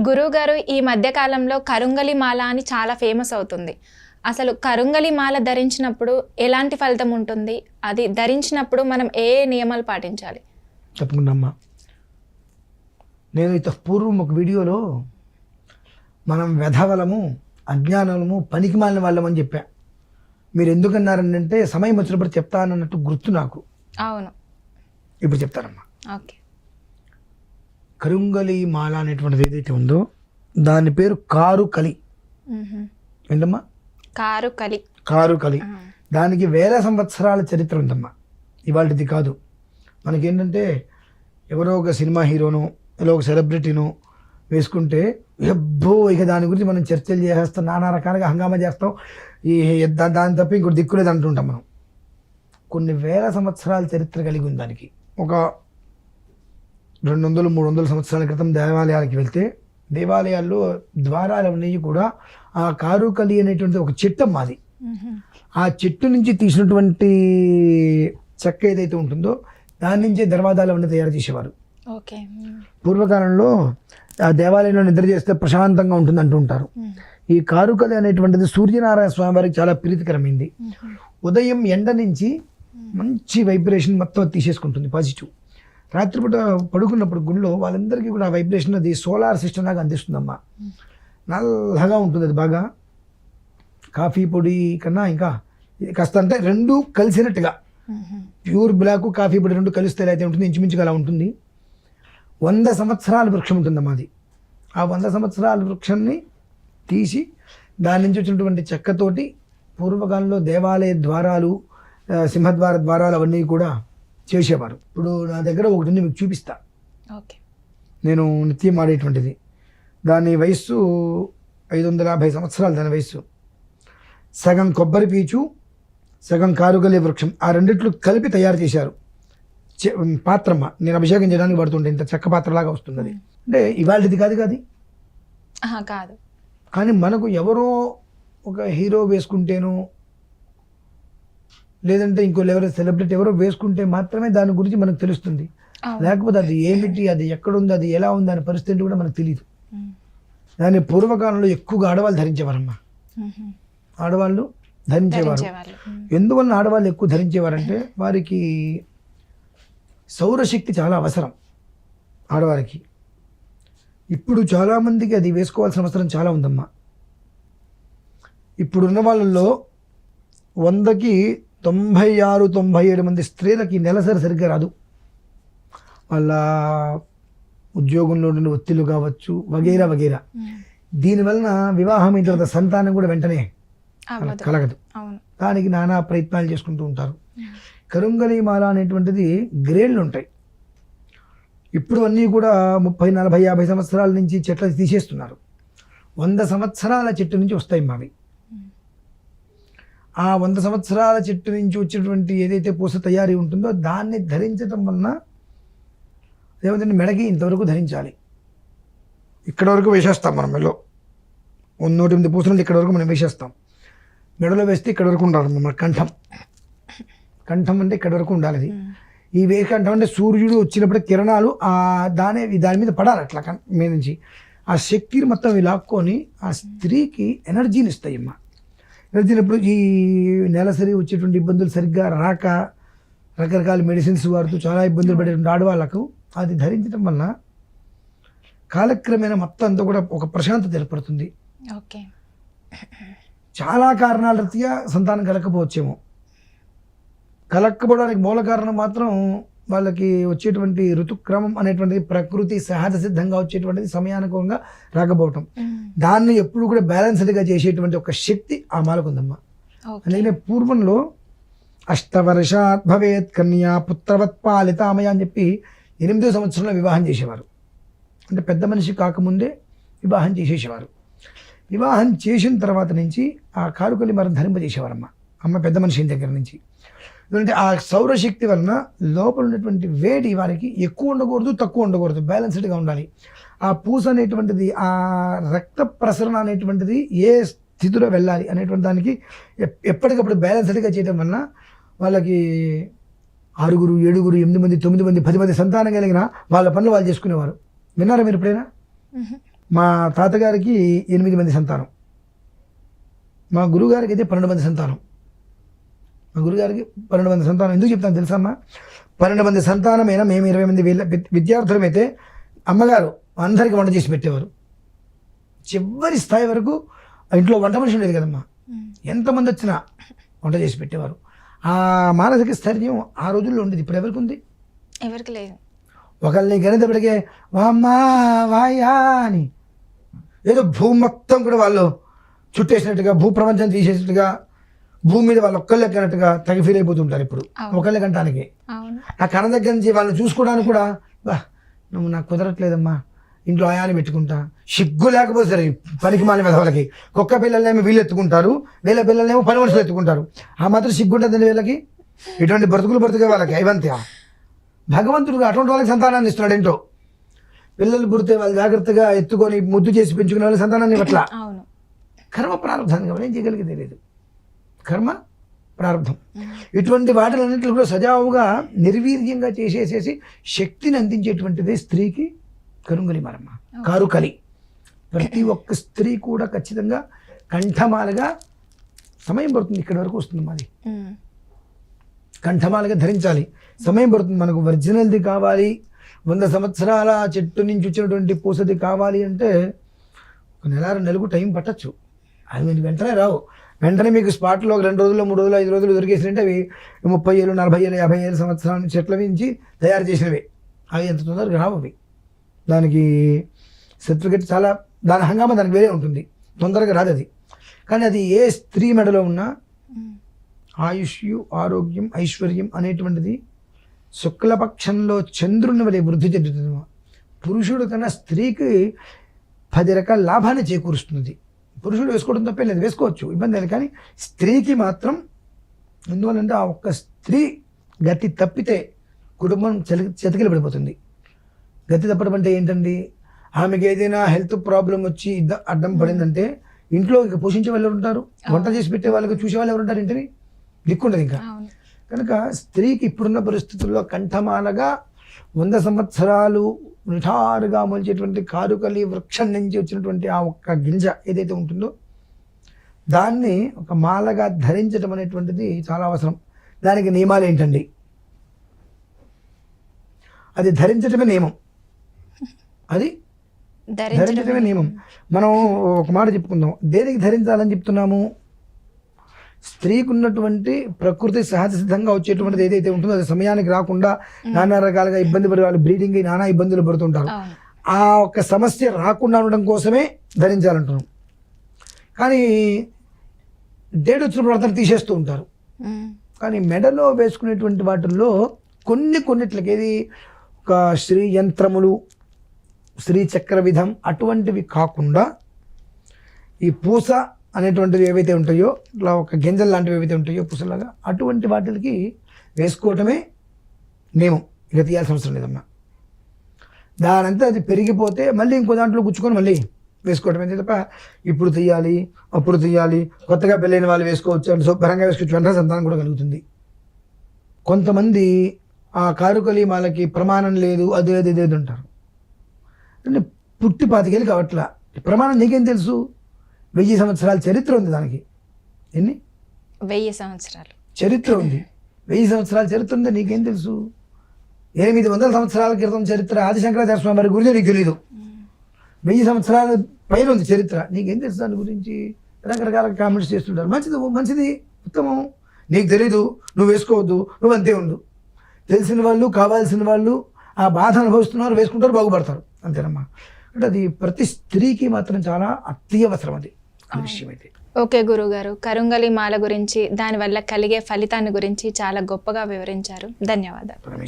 గురువు గారు ఈ మధ్య కాలంలో కరుంగలి మాల అని చాలా ఫేమస్ అవుతుంది. అసలు కరుంగలి మాల ధరించినప్పుడు ఎలాంటి ఫలితం ఉంటుంది? అది ధరించినప్పుడు మనం ఏ నియమాలు పాటించాలి? తప్పకుండా అమ్మా. నేను ఇంత పూర్వం ఒక వీడియోలో మనం వెధవలము అజ్ఞానము పనికి మాలిన వాళ్ళం అని చెప్పా. మీరు ఎందుకన్నారంటే సమయం వచ్చినప్పుడు చెప్తానన్నట్టు గుర్తు నాకు. అవును. ఇప్పుడు చెప్తానమ్మా. ఓకే. కరుంగలి మాల అనేటువంటిది ఏదైతే ఉందో దాని పేరు కారు కలి. ఏంటమ్మా? కారు కలి కారు కలి. దానికి వేల సంవత్సరాల చరిత్ర ఉందమ్మా. ఇవాళది కాదు. మనకేంటంటే ఎవరో ఒక సినిమా హీరోను ఇలా ఒక సెలబ్రిటీను వేసుకుంటే ఎబ్బో ఇక దాని గురించి మనం చర్చలు చేసేస్తాం నానా రకాలుగా హంగామా చేస్తాం. ఈ దా- దాని తప్ప ఇంకోటి దిక్కులేదు అంటుంటాం మనం. కొన్ని వేల సంవత్సరాల చరిత్ర కలిగి ఉంది దానికి. ఒక రెండు వందలు మూడు వందల సంవత్సరాల క్రితం దేవాలయాలకి వెళ్తే దేవాలయాల్లో ద్వారాలు అనేవి కూడా ఆ కారుకలి అనేటువంటి ఒక చెట్టు మాది. ఆ చెట్టు నుంచి తీసినటువంటి చెక్క ఏదైతే ఉంటుందో దాని నుంచే దర్వాదాలు అవన్నీ తయారు చేసేవారు. పూర్వకాలంలో ఆ దేవాలయంలో నిద్ర చేస్తే ప్రశాంతంగా ఉంటుంది అంటూ ఉంటారు మ్. ఈ కారుకలి అనేటువంటిది సూర్యనారాయణ స్వామి వారికి చాలా ప్రీతికరమైంది. ఉదయం ఎండ నుంచి మంచి వైబ్రేషన్ మొత్తం తీసేసుకుంటుంది పాజిటివ్ రాత్రిపూట పడుకున్నప్పుడు గుళ్ళో వాళ్ళందరికీ కూడా ఆ వైబ్రేషన్ అది సోలార్ సిస్టమ్ లాగా అందిస్తుందమ్మా. నల్లగా ఉంటుంది అది బాగా. కాఫీ పొడి కన్నా ఇంకా కాస్త అంటే రెండు కలిసినట్టుగా. ప్యూర్ బ్లాక్ కాఫీ పొడి రెండు కలిస్తే అయితే ఉంటుంది ఇంచుమించుగా అలా ఉంటుంది. వంద సంవత్సరాల వృక్షం ఉంటుందమ్మా అది. ఆ వంద సంవత్సరాల వృక్షాన్ని తీసి దాని నుంచి వచ్చినటువంటి చెక్కతోటి పూర్వకాలంలో దేవాలయ ద్వారాలు సింహద్వార ద్వారాలు అవన్నీ కూడా చేసేవారు. ఇప్పుడు నా దగ్గర ఒకటి ఉంది మీకు చూపిస్తా. ఓకే. నేను నిత్యం ఆడేటువంటిది. దాని వయస్సు ఐదు వందల యాభై సంవత్సరాలు దాని వయస్సు. సగం కొబ్బరి పీచు సగం కారుగలి వృక్షం ఆ రెండిట్లు కలిపి తయారు చేశారు. పాత్రమ్మ. నేను అభిషేకం చేయడానికి పడుతుంటే ఇంత చెక్క పాత్రలాగా వస్తుంది అంటే ఇవాళది కాదు కాదు. కాదు. కానీ మనకు ఎవరో ఒక హీరో వేసుకుంటేనో లేదంటే ఇంకో ఎవరో సెలబ్రిటీ ఎవరో వేసుకుంటే మాత్రమే దాని గురించి మనకు తెలుస్తుంది. లేకపోతే అది ఏమిటి అది ఎక్కడుంది అది ఎలా ఉంది అనే పరిస్థితి కూడా మనకు తెలియదు మ్. దాన్ని పూర్వకాలంలో ఎక్కువగా ఆడవాళ్ళు ధరించేవారమ్మా. ఆడవాళ్ళు ధరించేవారు. ఎందువల్ల ఆడవాళ్ళు ఎక్కువ ధరించేవారంటే వారికి సౌరశక్తి చాలా అవసరం ఆడవారికి. ఇప్పుడు చాలామందికి అది వేసుకోవాల్సిన అవసరం చాలా ఉందమ్మా. ఇప్పుడున్న వాళ్ళల్లో వందకి తొంభై ఆరు తొంభై ఏడు మంది స్త్రీలకి నెలసరి సరిగ్గా రాదు. వాళ్ళ ఉద్యోగంలో నుండి ఒత్తిళ్ళు కావచ్చు వగైరా వగైరా. దీనివలన వివాహం అయిన తర్వాత సంతానం కూడా వెంటనే కలగదు. దానికి నానా ప్రయత్నాలు చేసుకుంటూ ఉంటారు. కరుంగలి మాల అనేటువంటిది గ్రేడ్లు ఉంటాయి. ఇప్పుడు అన్నీ కూడా ముప్పై నలభై యాభై సంవత్సరాల నుంచి చెట్లు తీసేస్తున్నారు. వంద సంవత్సరాల చెట్టు నుంచి వస్తాయి మావి. ఆ వంద సంవత్సరాల చెట్టు నుంచి వచ్చినటువంటి ఏదైతే పూస తయారీ ఉంటుందో దాన్ని ధరించడం వలన ఏమంటే మెడకి ఇంతవరకు ధరించాలి. ఇక్కడ వరకు వేసేస్తాం మనం మెడలో. వంద నూట ఎనిమిది పూసలు ఇక్కడ వరకు మనం వేసేస్తాం. మెడలో వేస్తే ఇక్కడ వరకు ఉండాలి మన కంఠం. కంఠం అంటే ఇక్కడ వరకు ఉండాలి అది. ఈ ఈ వేకంఠం అంటే సూర్యుడు వచ్చినప్పుడు కిరణాలు ఆ దాని దాని మీద పడాలి అట్లా మీద నుంచి. ఆ శక్తిని మొత్తం ఇలాక్కొని ఆ స్త్రీకి ఎనర్జీని ఇస్తాయి అమ్మ. ఇప్పుడు ఈ నెలసరి వచ్చేటువంటి ఇబ్బందులు సరిగ్గా రాక రకరకాల మెడిసిన్స్ వాడుతూ చాలా ఇబ్బందులు పడేటువంటి ఆడవాళ్ళకు అది ధరించడం వలన కాలక్రమేణా మొత్తం అంతా కూడా ఒక ప్రశాంతత ఏర్పడుతుంది. ఓకే. చాలా కారణాల రీత్యా సంతానం కలగకపోవచ్చేమో. కలక్కపోవడానికి మూల కారణం మాత్రం వాళ్ళకి వచ్చేటువంటి ఋతుక్రమం అనేటువంటిది ప్రకృతి సహజ సిద్ధంగా వచ్చేటువంటిది సమయానుకూలంగా రాకపోవటం. దాన్ని ఎప్పుడు కూడా బ్యాలెన్స్డ్గా చేసేటువంటి ఒక శక్తి ఆ మాలకు ఉందమ్మా అందుకనే పూర్వంలో అష్టవర్షాత్ భవేత్ కన్యా పుత్రవత్ పాలితామయ అని చెప్పి ఎనిమిదో సంవత్సరంలో వివాహం చేసేవారు. అంటే పెద్ద మనిషి కాకముందే వివాహం చేసేసేవారు. వివాహం చేసిన తర్వాత నుంచి ఆ కారుకలి మరం ధరింపజేసేవారమ్మ. అమ్మ పెద్ద మనిషి దగ్గర నుంచి. ఎందుకంటే ఆ సౌరశక్తి వలన లోపల ఉన్నటువంటి వేడి వారికి ఎక్కువ ఉండకూడదు తక్కువ ఉండకూడదు బ్యాలెన్స్డ్గా ఉండాలి. ఆ పూస అనేటువంటిది ఆ రక్త ప్రసరణ అనేటువంటిది ఏ స్థితిలో వెళ్ళాలి అనేటువంటి దానికి ఎప్- ఎప్పటికప్పుడు బ్యాలెన్స్డ్గా చేయడం వలన వాళ్ళకి ఆరుగురు ఏడుగురు ఎనిమిది మంది తొమ్మిది మంది పది మంది సంతానం కలిగిన వాళ్ళ పనులు వాళ్ళు చేసుకునేవారు. విన్నారా మీరు ఎప్పుడైనా. మా తాతగారికి ఎనిమిది మంది సంతానం. మా గురుగారికి అయితే పన్నెండు మంది సంతానం. మా గురుగారికి పన్నెండు మంది సంతానం. ఎందుకు చెప్తాను తెలుసమ్మా? పన్నెండు మంది సంతానమైన మేము ఇరవై మంది విద్యార్థులమైతే అమ్మగారు అందరికీ వంట చేసి పెట్టేవారు. చివరి స్థాయి వరకు ఇంట్లో వంట మనిషి ఉండేది కదమ్మా. ఎంతమంది వచ్చినా వంట చేసి పెట్టేవారు. ఆ మానసిక స్థైర్యం ఆ రోజుల్లో ఉండేది. ఇప్పుడు ఎవరికి ఉంది? ఎవరికి లేదు. ఒకళ్ళని గణితపడికే వామ్మా వాయా అని. ఏదో భూమి మొత్తం కూడా వాళ్ళు చుట్టేసినట్టుగా భూ ప్రపంచం తీసేసినట్టుగా భూమి మీద వాళ్ళు ఒక్కళ్ళే కన్నట్టుగా తగి ఫీల్ అయిపోతుంటారు ఇప్పుడు. ఒకళ్ళే అవును. ఆ కన్న దగ్గర నుంచి వాళ్ళని చూసుకోవడానికి కూడా బా నువ్వు నాకు కుదరట్లేదమ్మా. ఇంట్లో ఆయాన్ని పెట్టుకుంటా. సిగ్గు లేకపోతే సరే పనికి మాలిన వాళ్ళకి కుక్క పిల్లల్నేమో వీళ్ళు ఎత్తుకుంటారు వీళ్ళ పిల్లల్నేమో పని మనుషులు ఎత్తుకుంటారు. ఆ మాత్రం సిగ్గు ఉంటుందండి వీళ్ళకి? ఇటువంటి బ్రతుకులు బ్రతుకే వాళ్ళకి అయివంత్యా భగవంతుడు అటువంటి వాళ్ళకి సంతానాన్ని ఇస్తున్నాడు ఏంటో? పిల్లలు పుడితే వాళ్ళు జాగ్రత్తగా ఎత్తుకొని ముద్దు చేసి పెంచుకునే వాళ్ళకి సంతానాన్ని ఇవ్వట్లా? కర్మ ప్రారంభాన్ని కాబట్టి ఏం చేయగలిగేది తెలియదు కర్మ ప్రారంభం. ఇటువంటి వాటిలన్నింటిలో కూడా సజావుగా నిర్వీర్యంగా చేసేసేసి శక్తిని అందించేటువంటిదే స్త్రీకి కరుంగలి మరమ్మ కారుకలి. ప్రతి ఒక్క స్త్రీ కూడా ఖచ్చితంగా కంఠమాలగా సమయం పడుతుంది. ఇక్కడి వరకు వస్తుంది మాది. కంఠమాలగా ధరించాలి. సమయం పడుతుంది. మనకు ఒరిజినల్ది కావాలి. వంద సంవత్సరాల చెట్టు నుంచి వచ్చినటువంటి పూసది కావాలి అంటే ఒక నెల రెండు నెలలకు టైం పట్టచ్చు. మీకు వెంటనే రావు. వెంటనే మీకు స్పాట్లో రెండు రోజులు మూడు రోజులు ఐదు రోజులు దొరికేసినట్టే అవి ముప్పై ఏళ్ళు నలభై ఏళ్ళు యాభై ఏళ్ళు సంవత్సరాల నుంచి చెట్ల నుంచి తయారు చేసినవి. అవి ఎంత తొందరగా రావు అవి. దానికి సర్టిఫికెట్ చాలా దాని హంగామా దానికి వేరే ఉంటుంది. తొందరగా రాదు అది. కానీ అది ఏ స్త్రీ మెడలో ఉన్నా ఆయుష్యు ఆరోగ్యం ఐశ్వర్యం అనేటువంటిది శుక్లపక్షంలో చంద్రుని వలె వృద్ధి చెందుతుంది పురుషుడు కన్నా స్త్రీకి పది రకాల లాభాన్ని చేకూరుస్తుంది. పురుషుడు వేసుకోవడం తప్పే లేదు. వేసుకోవచ్చు. ఇబ్బంది లేదు. కానీ స్త్రీకి మాత్రం ఎందువల్లంటే ఆ ఒక్క స్త్రీ గతి తప్పితే కుటుంబం చెలి చెతికిల పడిపోతుంది. గతి తప్పడం అంటే ఏంటండి? ఆమెకి ఏదైనా హెల్త్ ప్రాబ్లం వచ్చి అడ్డం పడిందంటే ఇంట్లో ఇంకా పోషించే వాళ్ళు ఎవరు ఉంటారు? వంట చేసి పెట్టే వాళ్ళకి చూసే వాళ్ళు ఎవరు ఉంటారు ఇంటిని దిక్కుండదు ఇంకా. కనుక స్త్రీకి ఇప్పుడున్న పరిస్థితుల్లో కంఠమాలగా వంద సంవత్సరాలు నిఠారుగా మొలిచేటువంటి కారుకలి వృక్షం నుంచి వచ్చినటువంటి ఆ ఒక్క గింజ ఏదైతే ఉంటుందో దాన్ని ఒక మాలగా ధరించడం అనేటువంటిది చాలా అవసరం. దానికి నియమాలు ఏంటండి? అది ధరించడమే నియమం. అది ధరించడం నియమం. మనం ఒక మాట చెప్పుకుందాం. దేనికి ధరించాలని చెప్తున్నాము? స్త్రీకి ఉన్నటువంటి ప్రకృతి సహజ సిద్ధంగా వచ్చేటువంటిది ఏదైతే ఉంటుందో అది సమయానికి రాకుండా నానా రకాలుగా ఇబ్బంది పడే వాళ్ళు బ్లీడింగ్ అయి నానా ఇబ్బందులు పడుతుంటారు. ఆ ఒక్క సమస్య రాకుండా ఉండడం కోసమే ధరించాలంటున్నాం. కానీ డేట్ వచ్చినప్పుడు అతను తీసేస్తూ ఉంటారు. కానీ మెడలో వేసుకునేటువంటి వాటిల్లో కొన్ని కొన్నిట్లకి ఏది ఒక శ్రీ యంత్రములు శ్రీ చక్ర విధం అటువంటివి కాకుండా ఈ పూస అనేటువంటివి ఏవైతే ఉంటాయో ఇట్లా ఒక గింజలు లాంటివి ఏవైతే ఉంటాయో పుసలాగా అటువంటి వాటికి వేసుకోవటమే నియమం. ఇక తీయాల్సిన అవసరం లేదమ్మా. దానంతా అది పెరిగిపోతే మళ్ళీ ఇంకో దాంట్లో గుచ్చుకొని మళ్ళీ వేసుకోవటమే తప్ప ఇప్పుడు తీయాలి అప్పుడు తీయాలి కొత్తగా పెళ్ళైన వాళ్ళు వేసుకోవచ్చు అంటే శుభ్రంగా వేసుకోవచ్చు వెంటనే సంతానం కూడా కలుగుతుంది. కొంతమంది ఆ కారుకలి మాలకి ప్రమాణం లేదు అది లేదు ఇది ఉంటారు అంటే పుట్టి పాతికేళ్ళు కావట్లా. ప్రమాణం నీకేం తెలుసు? వెయ్యి సంవత్సరాల చరిత్ర ఉంది దానికి. ఎన్ని? వెయ్యి సంవత్సరాలు. చరిత్ర ఉంది. వెయ్యి సంవత్సరాల చరిత్ర ఉంది? నీకేం తెలుసు? ఎనిమిది వందల సంవత్సరాల క్రితం చరిత్ర ఆదిశంకరాచార్య స్వామి వారి గురించి నీకు తెలియదు వెయ్యి సంవత్సరాల పైన ఉంది చరిత్ర. నీకేం తెలుసు దాని గురించి? రకరకాల కామెంట్స్ చేస్తుంటారు. మంచిది మంచిది ఉత్తమం. నీకు తెలీదు నువ్వు వేసుకోవద్దు నువ్వు అంతే ఉండు. తెలిసిన వాళ్ళు కావాల్సిన వాళ్ళు ఆ బాధ అనుభవిస్తున్నారు వేసుకుంటారు బాగుపడతారు. అంతేనమ్మా. అంటే అది ప్రతి స్త్రీకి మాత్రం చాలా అత్యవసరం అది. విషయం ఓకే గురుగారు. కరుంగలి మాల గురించి దానివల్ల కలిగే ఫలితాన్ని గురించి చాలా గొప్పగా వివరించారు. ధన్యవాదాలు.